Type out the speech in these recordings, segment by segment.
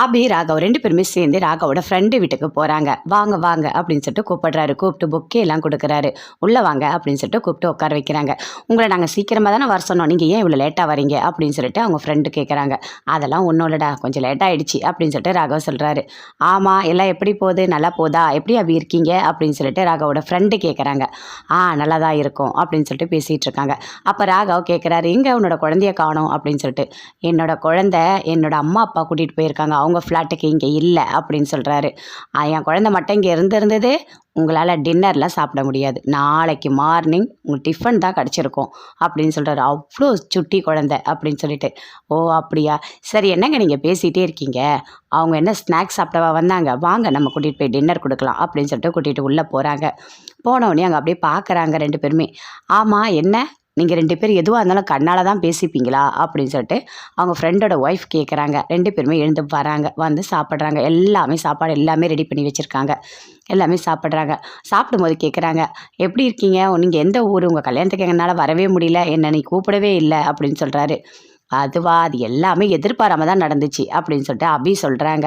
அபி ராகவ் ரெண்டு பேருமே சேர்ந்து ராகவோட ஃப்ரெண்டு வீட்டுக்கு போகிறாங்க வாங்க வாங்க அப்படின்னு சொல்லிட்டு கூப்பிடுறாரு. கூப்பிட்டு புக்கே எல்லாம் கொடுக்குறாரு. உள்ளே வாங்க அப்படின்னு சொல்லிட்டு கூப்பிட்டு உட்கார வைக்கிறாங்க. உங்களை நாங்கள் சீக்கிரமாக தானே வர சொன்னோம். நீங்கள் ஏன் இவ்வளோ லேட்டாக வரீங்க? அப்படின்னு சொல்லிட்டு அவங்க ஃப்ரெண்டு கேட்குறாங்க அதெல்லாம் ஒன்றும் இல்லைடா கொஞ்சம் லேட் ஆகிடுச்சு அப்படின்னு சொல்லிட்டு ராகவ் சொல்கிறாரு ஆமாம் எல்லாம் எப்படி போகுது? நல்லா போதா? எப்படி அபி இருக்கீங்க? அப்படின்னு சொல்லிட்டு ராகவோட ஃப்ரெண்டு கேட்குறாங்க ஆ நல்லா தான் இருக்கும் அப்படின்னு சொல்லிட்டு பேசிகிட்டு இருக்காங்க. அப்போ ராகவ் கேட்குறாரு எங்கே உன்னோட குழந்தைய காணும்? அப்படின்னு சொல்லிட்டு. என்னோட குழந்தை என்னோட அம்மா அப்பா கூட்டிகிட்டு போயிருக்காங்க. அவங்க ஃப்ளாட்டுக்கு இங்கே இல்லை அப்படின்னு சொல்கிறாரு என் குழந்தை மட்டும் இங்கே இருந்திருந்தது உங்களால் டின்னர்லாம் சாப்பிட முடியாது. நாளைக்கு மார்னிங் உங்களுக்கு டிஃபன் தான் கிடச்சிருக்கும். அப்படின்னு சொல்கிறாரு அவ்வளோ சுட்டி குழந்தை அப்படின்னு சொல்லிட்டு. ஓ அப்படியா? சரி என்னங்க நீங்கள் பேசிகிட்டே இருக்கீங்க? அவங்க என்ன ஸ்நாக்ஸ் சாப்பிடவா வந்தாங்க? வாங்க நம்ம கூட்டிகிட்டு போய் டின்னர் கொடுக்கலாம் அப்படின்னு சொல்லிட்டு கூட்டிகிட்டு உள்ளே போகிறாங்க போனவுடனே அங்கே அப்படியே பார்க்குறாங்க ரெண்டு பேருமே. ஆமாம் என்ன? நீங்கள் ரெண்டு பேரும் எதுவாக இருந்தாலும் கண்ணால் தான் பேசிப்பீங்களா? அப்படின்னு சொல்லிட்டு அவங்க ஃப்ரெண்டோட ஒய்ஃப் கேட்குறாங்க ரெண்டு பேருமே எழுந்து வராங்க. வந்து சாப்பிட்றாங்க. எல்லாமே சாப்பாடு எல்லாமே ரெடி பண்ணி வச்சுருக்காங்க. எல்லாமே சாப்பிட்றாங்க. சாப்பிடும்போது கேட்குறாங்க எப்படி இருக்கீங்க? நீங்கள் எந்த ஊர்? உங்கள் கல்யாணத்துக்கு எங்களால் வரவே முடியல. என்ன நீ கூப்பிடவே இல்லை. அப்படின்னு சொல்கிறாரு அதுவா அது எல்லாமே எதிர்பாராமல் தான் நடந்துச்சு அப்படின்னு சொல்லிட்டு அபி சொல்கிறாங்க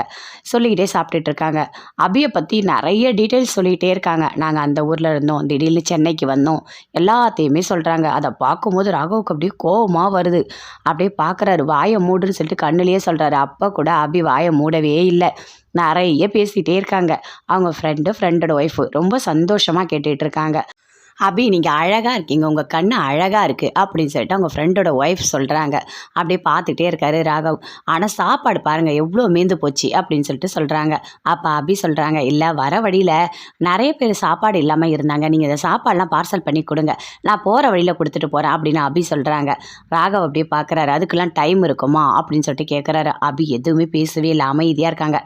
சொல்லிக்கிட்டே சாப்பிட்டுட்டு இருக்காங்க. அபியை பற்றி நிறைய டீட்டெயில்ஸ் சொல்லிக்கிட்டே இருக்காங்க. நாங்கள் அந்த ஊரில் இருந்தோம். திடீர்னு சென்னைக்கு வந்தோம். எல்லாத்தையுமே சொல்கிறாங்க அதை பார்க்கும்போது ராகவுக்கு அப்படியே கோபமாக வருது. அப்படியே பார்க்குறாரு. வாயை மூடுன்னு சொல்லிட்டு கண்ணுலேயே சொல்கிறாரு அப்போ கூட அபி வாயை மூடவே இல்லை. நிறைய பேசிகிட்டே இருக்காங்க. அவங்க ஃப்ரெண்டு ஃப்ரெண்டோட ஒய்ஃபு ரொம்ப சந்தோஷமாக கேட்டுகிட்டு இருக்காங்க. அபி நீங்கள் அழகாக இருக்கீங்க. உங்கள் கண்ணு அழகாக இருக்குது அப்படின்னு சொல்லிட்டு அவங்க ஃப்ரெண்டோட ஒய்ஃப் சொல்கிறாங்க அப்படியே பார்த்துட்டே இருக்காரு ராகவ். ஆனால் சாப்பாடு பாருங்கள் எவ்வளோ மீந்து போச்சு அப்படின்னு சொல்லிட்டு சொல்கிறாங்க அப்போ அபி சொல்கிறாங்க இல்லை வர வழியில் நிறைய பேர் சாப்பாடு இல்லாமல் இருந்தாங்க. நீங்கள் இந்த சாப்பாடெலாம் பார்சல் பண்ணி கொடுங்க. நான் போகிற வழியில் கொடுத்துட்டு போகிறேன் அப்படின்னு அபி சொல்கிறாங்க ராகவ் அப்படியே பார்க்குறாரு அதுக்கெல்லாம் டைம் இருக்குமா? அப்படின்னு சொல்லிட்டு கேட்குறாரு அபி எதுவுமே பேசவே இல்லை. அமைதியாக இருக்காங்க.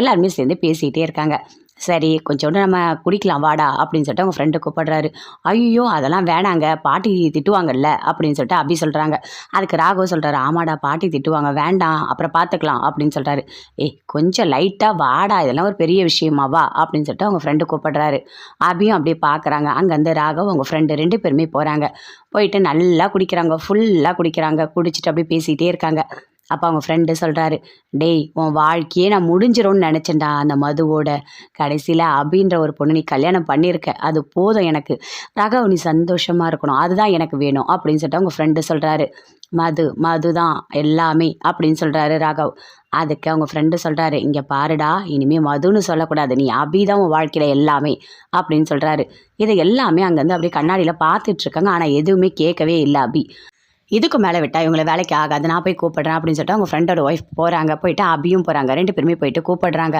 எல்லாருமே சேர்ந்து பேசிகிட்டே இருக்காங்க. சரி கொஞ்சோண்டு நம்ம குடிக்கலாம் வாடா அப்படின்னு சொல்லிட்டு அவங்க ஃப்ரெண்டு கூப்பிடுறாரு. ஐயோ அதெல்லாம் வேணாங்க பாட்டி திட்டுவாங்கல்ல அப்படின்னு சொல்லிட்டு அபி சொல்கிறாங்க அதுக்கு ராகவ் சொல்கிறாரு ஆமாடா பாட்டி திட்டுவாங்க வேண்டாம் அப்புறம் பார்த்துக்கலாம் அப்படின்னு சொல்கிறாரு ஏய் கொஞ்சம் லைட்டாக வாடா இதெல்லாம் ஒரு பெரிய விஷயமா வா அப்படின்னு சொல்லிட்டு அவங்க ஃப்ரெண்டு கூப்பிடுறாரு. அபியும் அப்படியே பார்க்குறாங்க அங்கேருந்து ராகவ் அவங்க ஃப்ரெண்டு ரெண்டு பேருமே போகிறாங்க போயிட்டு நல்லா குடிக்கிறாங்க ஃபுல்லாக குடிக்கிறாங்க குடிச்சிட்டு அப்படியே பேசிகிட்டே இருக்காங்க. அப்போ அவங்க ஃப்ரெண்டு சொல்கிறாரு டேய் உன் வாழ்க்கையே நான் முடிஞ்சிரும்னு நினச்சேன்டா அந்த மதுவோட கடைசியில் அபின்ற ஒரு பொண்ணு நீ கல்யாணம் பண்ணியிருக்க. அது போதும் எனக்கு. ராகவ் நீ சந்தோஷமாக இருக்கணும். அதுதான் எனக்கு வேணும். அப்படின்னு சொல்லிட்டு அவங்க ஃப்ரெண்டு சொல்கிறாரு மது மது தான் எல்லாமே. அப்படின்னு சொல்கிறாரு ராகவ். அதுக்கு அவங்க ஃப்ரெண்டு சொல்கிறாரு இங்கே பாருடா இனிமேல் மதுன்னு சொல்லக்கூடாது. நீ அபி தான் உன் வாழ்க்கையில் எல்லாமே. அப்படின்னு சொல்கிறாரு இதை எல்லாமே அங்கேருந்து அப்படியே கண்ணாடியில் பார்த்துட்ருக்காங்க ஆனால் எதுவுமே கேட்கவே இல்லை அபி. இதுக்கு மேலே விட்டால் இவங்களை வேலைக்கு ஆகாது நான் போய் கூப்பிடுறேன் அப்படின்னு சொல்லிட்டு அவங்க ஃப்ரெண்டோட ஒய்ஃப் போகிறாங்க போயிட்டு அபியும் போகிறாங்க ரெண்டு பேருமே போயிட்டு கூப்பிடுறாங்க.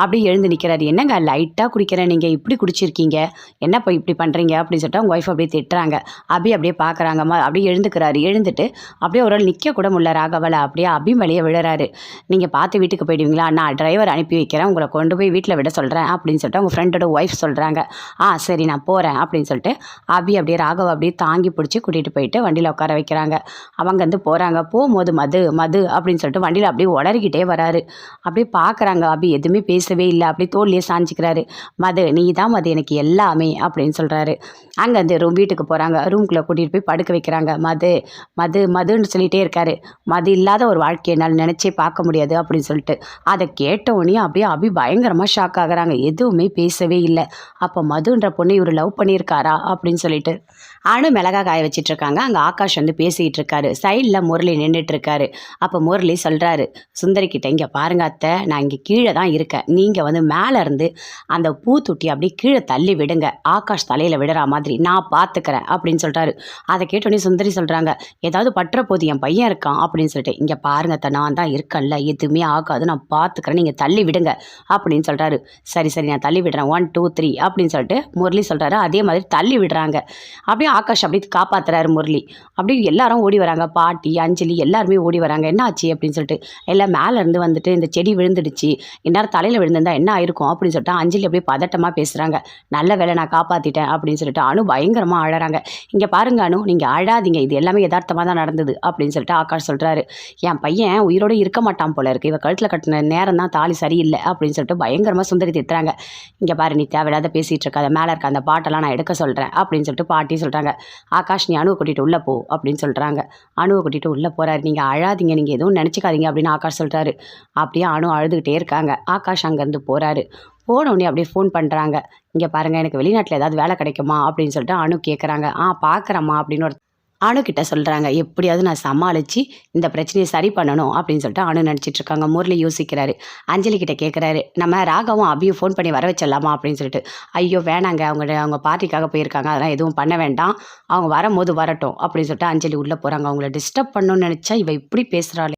அப்படியே எழுந்து நிற்கிறாரு என்னங்க லைட்டாக குடிக்கிறேன் நீங்கள் இப்படி குடிச்சிருக்கீங்க. என்ன போய் இப்படி பண்ணுறீங்க அப்படின்னு சொல்லிட்டு அவங்க ஒய்ஃப் அப்படியே திட்டுறாங்க. அபி அப்படியே பார்க்குறாங்க அப்படியே எழுந்துக்கிறாரு. எழுந்துட்டு அப்படியே ஒரு ஆள் நிற்க கூட முடியல ராகவலை. அப்படியே அபி மேலேயே விழுறாரு. நீங்கள் பார்த்து வீட்டுக்கு போயிடுவீங்களா? நான் டிரைவர் அனுப்பி வைக்கிறேன். உங்களை கொண்டு போய் வீட்டில் விட சொல்கிறேன் அப்படின்னு சொல்லிட்டு அவங்க ஃப்ரெண்டோட ஒய்ஃப் சொல்கிறாங்க ஆ சரி நான் போகிறேன் அப்படின்னு சொல்லிட்டு அபி அப்படியே ராகவ அப்படியே தாங்கி பிடிச்சி கூட்டிகிட்டு போயிட்டு வண்டியில் உட்கார வைக்கிறாங்க. அவங்க வந்து போகிறாங்க போகும்போது மது மது அப்படின்னு சொல்லிட்டு வண்டியில் அப்படியே உளறிக்கிட்டே வராரு. அப்படியே பார்க்குறாங்க அபி எதுவுமே பேசவே இல்லை. அப்படியே தோல்லையே சாஞ்சிக்கிறாரு. மது நீ தான் மது. எனக்கு எல்லாமே அப்படின்னு சொல்கிறாரு அங்கேருந்து ரூம் வீட்டுக்கு போகிறாங்க ரூம்குள்ளே கூட்டிகிட்டு போய் படுக்க வைக்கிறாங்க. மது மது மதுன்னு சொல்லிகிட்டே இருக்காரு. மது இல்லாத ஒரு வாழ்க்கையை என்னால் நினச்சே பார்க்க முடியாது அப்படின்னு சொல்லிட்டு. அதை கேட்டவுடனே அப்படியே அபி பயங்கரமாக ஷாக் ஆகுறாங்க. எதுவுமே பேசவே இல்லை. அப்போ மதுன்ற பொண்ணு இவர் லவ் பண்ணியிருக்காரா? அப்படின்னு சொல்லிட்டு. அணு மிளகா காய வச்சிட்ருக்காங்க அங்கே ஆகாஷ் வந்து பேசிக்கிட்டு இருக்காரு சைடில் முரளி நின்றுட்டு இருக்காரு அப்போ முரளி சொல்கிறாரு சுந்தரிக்கிட்ட இங்கே பாருங்க அத்தை நான் இங்கே கீழே தான் இருக்கேன். நீங்கள் வந்து மேலே இருந்து அந்த பூத்துட்டி அப்படியே கீழே தள்ளி விடுங்க. ஆகாஷ் தலையில் விடுற மாதிரி நான் பார்த்துக்கிறேன் அப்படின்னு சொல்கிறாரு அதை கேட்டோடனே சுந்தரி சொல்கிறாங்க ஏதாவது பற்ற போது என் பையன் இருக்கான். அப்படின்னு சொல்லிட்டு இங்கே பாருங்க அத்தை நான் தான் இருக்கேன்ல. எதுவுமே ஆகாது. நான் பார்த்துக்கிறேன் நீங்கள் தள்ளி விடுங்க. அப்படின்னு சொல்கிறாரு சரி சரி நான் தள்ளி விடுறேன். ஒன் டூ த்ரீ அப்படின்னு சொல்லிட்டு முரளி சொல்கிறாரு அதே மாதிரி தள்ளி விடுறாங்க. அப்படியே ஆகாஷ் அப்படி காப்பாத்துறாரு முரளி. அப்படியே எல்லா எல்லாரும் ஓடி வராங்க. பாட்டி அஞ்சலி எல்லாருமே ஓடி வராங்க. என்ன ஆச்சு? அப்படின்னு சொல்லிட்டு எல்லாம் மேலே இருந்து வந்துட்டு இந்த செடி விழுந்துடுச்சு. இந்நேரம் தலையில் விழுந்திருந்தா என்ன ஆயிருக்கும்? அப்படின்னு சொல்லிட்டு அஞ்சலி அப்படியே பதட்டமாக பேசுகிறாங்க நல்ல வேலை நான் காப்பாற்றிட்டேன் அப்படின்னு சொல்லிட்டு அனு பயங்கரமாக அழறாங்க. இங்கே பாருங்க அனு நீங்கள் அழாதீங்க. இது எல்லாமே யதார்த்தமாக தான் நடந்தது. அப்படின்னு சொல்லிட்டு ஆகாஷ் சொல்கிறாரு என் பையன் உயிரோடு இருக்க மாட்டான் போல இருக்கு. இவ கழுத்தில் கட்டின நேரம் தான் தாலி சரியில்லை. அப்படின்னு சொல்லிட்டு பயங்கரமாக சுந்தரி திட்டுறாங்க. இங்கே பாரு நீ தேவையில்லாத பேசிகிட்டு இருக்காத. மேலே இருக்க அந்த பாட்டெல்லாம் நான் எடுக்க சொல்கிறேன் அப்படின்னு சொல்லிட்டு பாட்டி சொல்கிறாங்க ஆகாஷ் நீ அணுவை கூட்டிகிட்டு உள்ளே போ. அப்படின்னு சொல்லிட்டு சொல்கிறாங்க அணுவை கூட்டிகிட்டு உள்ளே போகிறாரு நீங்கள் அழாதீங்க. நீங்கள் எதுவும் நினச்சிக்காதீங்க அப்படின்னு ஆகாஷ் சொல்கிறாரு அப்படியே அணு அழுதுகிட்டே இருக்காங்க. ஆகாஷ் அங்கேருந்து போகிறாரு போனோடனே அப்படியே ஃபோன் பண்ணுறாங்க இங்கே பாருங்கள் எனக்கு வெளிநாட்டில் ஏதாவது வேலை கிடைக்குமா அப்படின்னு சொல்லிட்டு அணு கேட்குறாங்க ஆ பார்க்குறம்மா அப்படின்னு ஒரு அணுக்கிட்ட சொல்கிறாங்க எப்படியாவது நான் சமாளித்து இந்த பிரச்சனையை சரி பண்ணணும் அப்படின்னு சொல்லிட்டு அணு நினச்சிட்டு இருக்காங்க. முரளி யோசிக்கிறாரு. அஞ்சலி கிட்ட கேட்குறாரு நம்ம ராகவும் அபியும் ஃபோன் பண்ணி வர வச்சிடலாமா? அப்படின்னு சொல்லிட்டு ஐயோ வேணாங்க. அவங்க அவங்க பார்ட்டிக்காக போயிருக்காங்க. அதெல்லாம் எதுவும் பண்ண வேண்டாம். அவங்க வரும்போது வரட்டும் அப்படின்னு சொல்லிட்டு அஞ்சலி உள்ளே போகிறாங்க அவங்கள டிஸ்டர்ப் பண்ணணும்னு நினச்சா இவ இப்படி பேசுகிறாள்